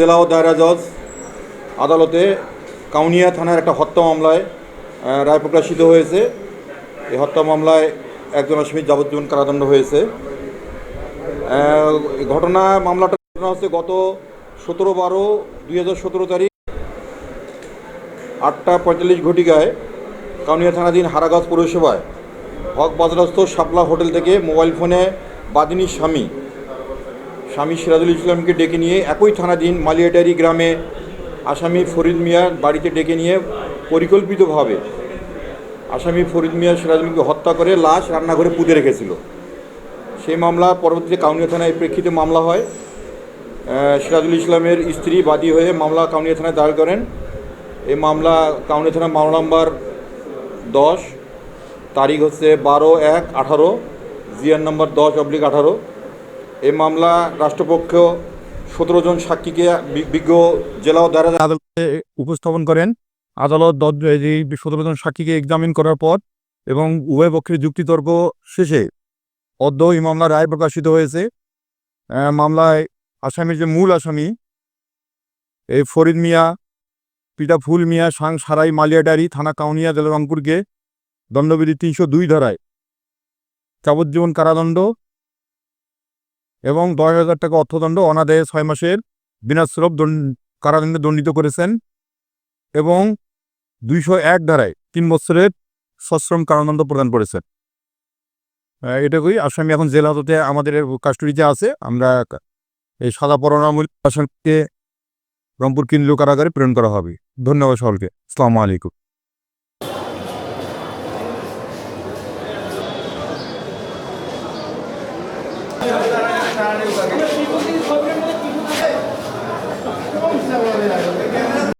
জেলা ও দায়রা জজ আদালতে কাউনিয়া থানার একটা হত্যা মামলায় রায় প্রকাশিত হয়েছে। এই হত্যা মামলায় একজন আসামির যাবজ্জীবন কারাদণ্ড হয়েছে। ঘটনা, মামলাটা ঘটনা হচ্ছে গত সতেরো বারো, দুই হাজার সতেরো তারিখ আটটা পঁয়তাল্লিশ ঘটিকায় কাউনিয়া থানাধীন হারাগাছ পৌরসভায় হক বাজারস্থ শাপলা হোটেল থেকে মোবাইল ফোনে বাদিনীর স্বামী স্বামী সিরাজুল ইসলামকে ডেকে নিয়ে একই থানাধীন মালিয়াডারি গ্রামে আসামি ফরিদ মিয়ার বাড়িতে ডেকে নিয়ে পরিকল্পিতভাবে আসামি ফরিদ মিয়া সিরাজুলকে হত্যা করে লাশ রান্নাঘরে পুঁতে রেখেছিল। সেই মামলা পরবর্তীতে কাউনিয়া থানায় প্রেক্ষিতে মামলা হয়। সিরাজুল ইসলামের স্ত্রী বাদী হয়ে মামলা কাউনিয়া থানায় দায়ের করেন। এই মামলা কাউনিয়া থানা মামলা নাম্বার দশ, তারিখ হচ্ছে বারো এক আঠারো জিয়ার নম্বর দশ অব্লিক আঠারো। এই মামলা রাষ্ট্রপক্ষ সতেরো জন সাক্ষীকে বিজ্ঞ জেলা ও দায়রা আদালতে উপস্থাপন করেন। আদালত সতেরো জন সাক্ষীকে এক্সামিন করার পর এবং উভয় পক্ষের যুক্তিতর্ক শেষে অদ্য এই মামলার রায় প্রকাশিত হয়েছে। মামলায় আসামির যে মূল আসামি এই ফরিদ মিয়া, পিতা ফুল মিয়া, সাং সারাই, মালিয়াডারি থানা কাউনিয়া জেলা রংপুরকে দণ্ডবিধি তিনশো দুই ধারায় যাবজ্জীবন কারাদণ্ড এবং দশ হাজার টাকা অর্থদণ্ড অনাদায়ে ছয় মাসের বিনাশ্রব দণ্ড- কারাদণ্ডে দণ্ডিত করেছেন এবং দুইশো এক ধারায় তিন বছরের সশ্রম কারাদণ্ড প্রদান করেছেন। আহ, এটাকুই আসামি এখন জেল আমাদের কাস্টডিতে আছে। আমরা এই সাদা পরোনামূল আসামিকে রংপুর কেন্দ্রীয় কারাগারে প্রেরণ করা হবে। ধন্যবাদ সকলকে। আসসালামু আলাইকুম। সবাই